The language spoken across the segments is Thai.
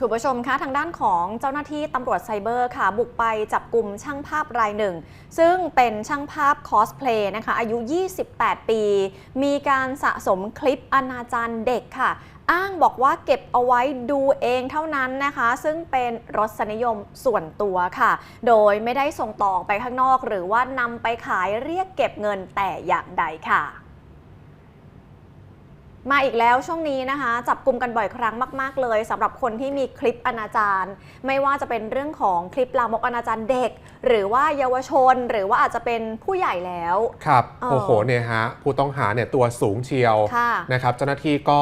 คุณผู้ชมคะทางด้านของเจ้าหน้าที่ตำรวจไซเบอร์ค่ะ บุกไปจับกลุ่มช่างภาพรายหนึ่ง ซึ่งเป็นช่างภาพคอสเพลย์นะคะ อายุ 28 ปี มีการสะสมคลิปอนาจารเด็กค่ะ อ้างบอกว่าเก็บเอาไว้ดูเองเท่านั้นนะคะ ซึ่งเป็นรสนิยมส่วนตัวค่ะ โดยไม่ได้ส่งต่อไปข้างนอก หรือว่านำไปขายเรียกเก็บเงินแต่อย่างใดค่ะ มาอีกแล้วช่วงนี้นะคะ จับกลุ่มกันบ่อยครั้งมาก ๆ เลยสำหรับคนที่มีคลิปอนาจารไม่ว่าจะเป็นเรื่องของคลิปลามกอนาจารเด็ก หรือว่าเยาวชนหรือว่าอาจจะเป็นผู้ใหญ่แล้ว ครับเออโอ้โหเนี่ยฮะผู้ต้องหาเนี่ยตัวสูงเชียวค่ะนะครับเจ้าหน้าที่ก็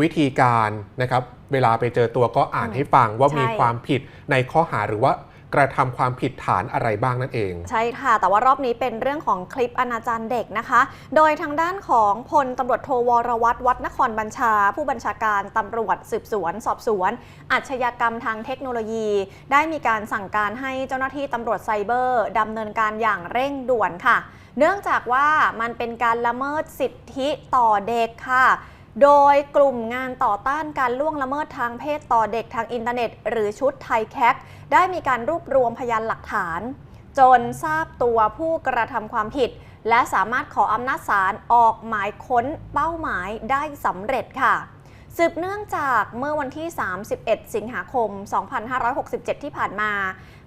วิธีการนะครับเวลาไปเจอตัวก็อ่านอืมให้ฟังว่าใช่มีความผิดในข้อหาหรือว่า กระทำความผิดฐานอะไรบ้างนั่นเอง ใช่ค่ะ แต่ว่ารอบนี้เป็นเรื่องของคลิปอนาจารเด็กนะคะ โดยทางด้านของพลตำรวจโทวรวัตรวัดนครบัญชา ผู้บัญชาการตำรวจสืบสวน สอบสวน อาชญากรรมทางเทคโนโลยี ได้มีการสั่งการให้เจ้าหน้าที่ตำรวจไซเบอร์ดำเนินการอย่างเร่งด่วนค่ะ เนื่องจากว่ามันเป็นการละเมิดสิทธิต่อเด็กค่ะ โดยกลุ่มงานต่อต้านการล่วงละเมิดทางเพศต่อเด็กทางอินเทอร์เน็ต หรือชุดไทยแคกได้มีการรวบรวมพยานหลักฐาน จนทราบตัวผู้กระทำความผิด และสามารถขออำนาจศาลออกหมายค้นเป้าหมายได้สำเร็จค่ะสืบเนื่องจากเมื่อวันที่ 31 สิงหาคม 2567 ที่ผ่านมา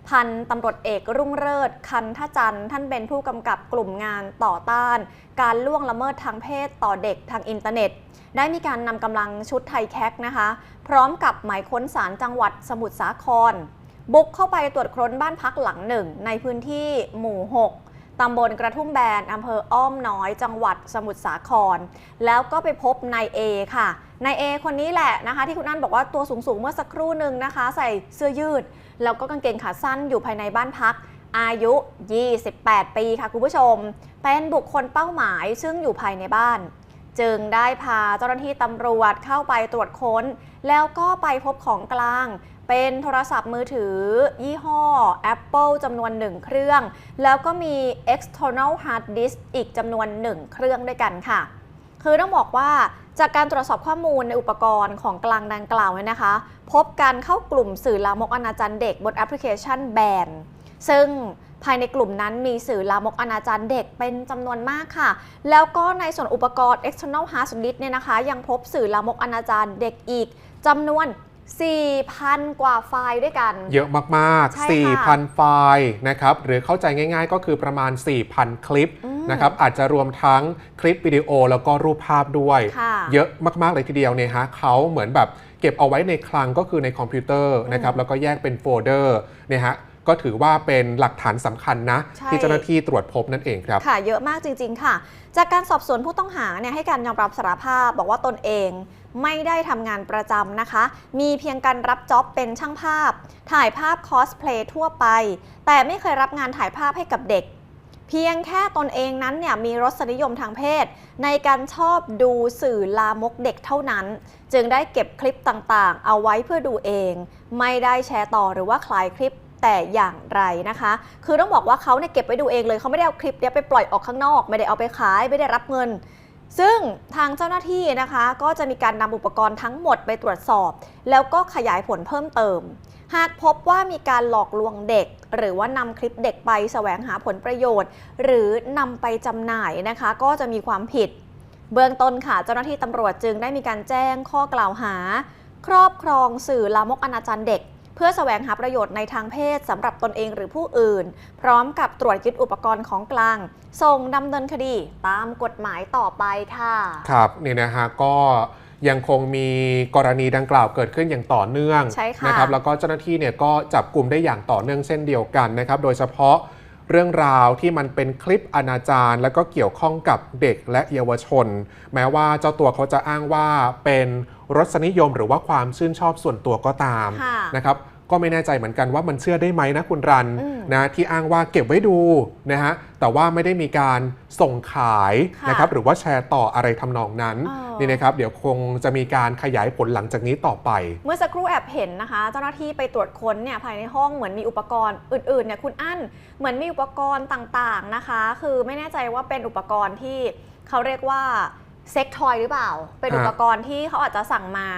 พันตำรวจเอกรุ่งเริศคันทจันท่านเป็นผู้กำกับกลุ่มงานต่อต้าน การล่วงละเมิดทางเพศต่อเด็กทางอินเทอร์เน็ต ได้มีการนำกำลังชุดไทยแคกนะคะ พร้อมกับหมายค้นศาลจังหวัดสมุทรสาคร บุกเข้าไปตรวจค้นบ้านพักหลังหนึ่ง ในพื้นที่หมู่ 6ตำบลกระทุ่มแบน อำเภออ้อมน้อย จังหวัดสมุทรสาคร แล้วก็ไปพบนายเอค่ะ นายเอคนนี้แหละนะคะ ที่คุณอั้นบอกว่าตัวสูงๆเมื่อสักครู่หนึ่งนะคะ ใส่เสื้อยืด แล้วก็กางเกงขาสั้นอยู่ภายในบ้านพัก อายุ 28 ปีค่ะคุณผู้ชม เป็นบุคคลเป้าหมายซึ่งอยู่ภายในบ้าน จึงได้พาเจ้าหน้าที่ตำรวจเข้าไปตรวจค้น แล้วก็ไปพบของกลาง เป็นโทรศัพท์มือถือ ยี่ห้อ Apple จำนวน1เครื่อง แล้วก็มี external hard disk อีกจำนวน1เครื่องด้วยกันค่ะ คือต้องบอกว่าจากการตรวจสอบข้อมูลในอุปกรณ์ของกลางดังกล่าวเนี่ยนะคะ พบการเข้ากลุ่มสื่อลามกอนาจารเด็กบนแอปพลิเคชันแบนซึ่งภายในกลุ่มนั้นมีสื่อลามกอนาจารเด็กเป็นจำนวนมากค่ะ แล้วก็ในส่วนอุปกรณ์ external hard disk เนี่ยนะคะ ยังพบสื่อลามกอนาจารเด็กอีกจำนวน 4,000 กว่าไฟล์ด้วยกัน เยอะมากใช่ค่ะๆ4,000 ไฟล์นะครับ หรือเข้าใจง่าย ๆ ก็คือประมาณ 4,000 คลิปอืม นะครับอาจจะรวมทั้งคลิปวิดีโอแล้วก็รูปภาพด้วยค่ะเยอะมาก ๆ เลยทีเดียวเนี่ยฮะเขาเหมือนแบบเก็บเอาไว้ในคลังก็คือในคอมพิวเตอร์นะครับแล้วก็แยกเป็นโฟลเดอร์เนี่ยฮะก็ถือว่าเป็นหลักฐานสำคัญนะใช่ที่เจ้าหน้าที่ตรวจพบนั่นเองครับ ค่ะ เยอะมากจริง ๆ ค่ะ จากการสอบสวนผู้ต้องหาเนี่ยให้การยอมรับสารภาพบอกว่าตนเองไม่ได้ทำงานประจำนะคะ มีเพียงการรับจ็อบเป็นช่างภาพ ถ่ายภาพคอสเพลย์ทั่วไป แต่ไม่เคยรับงานถ่ายภาพให้กับเด็ก เพียงแค่ตนเองนั้นเนี่ยมีรสนิยมทางเพศ ในการชอบดูสื่อลามกเด็กเท่านั้น จึงได้เก็บคลิปต่างๆ เอาไว้เพื่อดูเอง ไม่ได้แชร์ต่อหรือว่าคลายคลิปแต่อย่างไรนะคะ คือต้องบอกว่าเขาเนี่ยเก็บไว้ดูเองเลยเขาไม่ได้เอาคลิปเนี้ยไปปล่อยออกข้างนอก ไม่ได้เอาไปขายไม่ได้รับเงิน ซึ่งทางเจ้าหน้าที่นะคะ ก็จะมีการนำอุปกรณ์ทั้งหมดไปตรวจสอบ แล้วก็ขยายผลเพิ่มเติม หากพบว่ามีการหลอกลวงเด็ก หรือว่านำคลิปเด็กไปแสวงหาผลประโยชน์ หรือนำไปจำหน่ายนะคะ ก็จะมีความผิด เบื้องต้นค่ะเจ้าหน้าที่ตำรวจจึงได้มีการแจ้งข้อกล่าวหา ครอบครองสื่อลามกอนาจารเด็ก เพื่อแสวงหาประโยชน์ในทางเพศสำหรับตนเองหรือผู้อื่น พร้อมกับตรวจยึดอุปกรณ์ของกลาง ส่งดำเนินคดีตามกฎหมายต่อไปค่ะ ครับเนี่ยนะฮะก็ยังคงมีกรณีดังกล่าวเกิดขึ้นอย่างต่อเนื่องใช่ค่ะนะครับแล้วก็เจ้าหน้าที่เนี่ยก็จับกลุ่มได้อย่างต่อเนื่องเช่นเดียวกันนะครับ โดยเฉพาะเรื่องราวที่มันเป็นคลิปอนาจารแล้วก็เกี่ยวข้องกับเด็กและเยาวชน แม้ว่าเจ้าตัวเขาจะอ้างว่าเป็น รสนิยมหรือว่าความชื่นชอบส่วนตัวก็ตามค่ะนะครับก็ไม่แน่ใจเหมือนกันว่ามันเชื่อได้ไหมนะคุณรันอืมนะที่อ้างว่าเก็บไว้ดูนะฮะแต่ว่าไม่ได้มีการส่งขายค่ะนะครับหรือว่าแชร์ต่ออะไรทำนองนั้นอ๋อนี่นะครับเดี๋ยวคงจะมีการขยายผลหลังจากนี้ต่อไป เมื่อสักครู่แอบเห็นนะคะ เจ้าหน้าที่ไปตรวจค้นเนี่ยภายในห้องเหมือนมีอุปกรณ์อื่นๆเนี่ยคุณอั้นเหมือนมีอุปกรณ์ต่างๆนะคะ คือไม่แน่ใจว่าเป็นอุปกรณ์ที่เขาเรียกว่า เซ็กทอยหรือเปล่า เป็นฮะอุปกรณ์ที่เขาอาจจะสั่งมา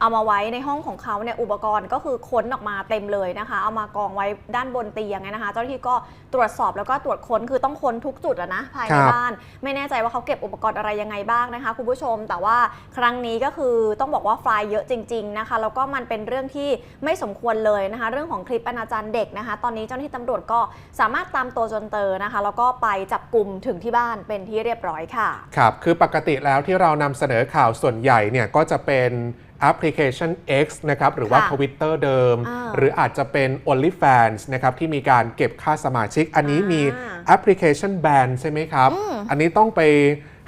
เอามาไว้ในห้องของเขาเนี่ยอุปกรณ์ก็คือค้นออกมาเต็มเลยนะคะ เอามากองไว้ด้านบนเตียงเนี่ยนะคะ เจ้าหน้าที่ก็ตรวจสอบแล้วก็ตรวจค้นคือต้องค้นทุกจุดอะนะภายในครับบ้าน ไม่แน่ใจว่าเขาเก็บอุปกรณ์อะไรยังไงบ้างนะคะ คุณผู้ชม แต่ว่าครั้งนี้ก็คือต้องบอกว่าไฟล์เยอะจริง ๆนะคะแล้วก็มันเป็นเรื่องที่ไม่สมควรเลยนะคะ เรื่องของคลิปอนาจารเด็กนะคะ ตอนนี้เจ้าหน้าที่ตำรวจก็สามารถตามตัวจนเจอนะคะ แล้วก็ไปจับกลุ่มถึงที่บ้านเป็นที่เรียบร้อยค่ะครับคือปกติแล้วที่เรานำเสนอข่าวส่วนใหญ่เนี่ยก็จะเป็นแอปพลิเคชัน X นะครับหรือว่าค่ะ Twitter เดิมอ่าหรืออาจจะเป็น OnlyFans นะครับที่มีการเก็บค่าสมาชิก อันนี้มีอ่าแอปพลิเคชันแบนใช่ไหมครับอืมอันนี้ต้องไป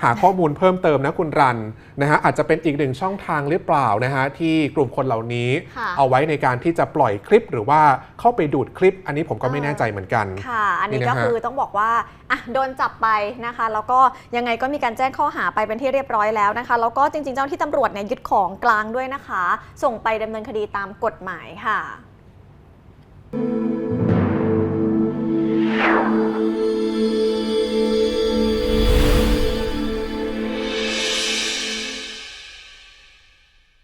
หาข้อมูลเพิ่มเติมนะคุณรันนะฮะอาจจะเป็นอีกหนึ่งช่องทางหรือเปล่านะฮะที่กลุ่มคนเหล่านี้ค่ะเอาไว้ในการที่จะปล่อยคลิปหรือว่าเข้าไปดูดคลิป อันนี้ผมก็ไม่แน่ใจเหมือนกันค่ะ อันนี้นี่ก็นะฮะคือต้องบอกว่าอะโดนจับไปนะคะ แล้วก็ยังไงก็มีการแจ้งข้อหาไปเป็นที่เรียบร้อยแล้วนะคะ แล้วก็จริงๆ เจ้าหน้าที่ตำรวจเนี่ยยึดของกลางด้วยนะคะ ส่งไปดำเนินคดีตามกฎหมายค่ะ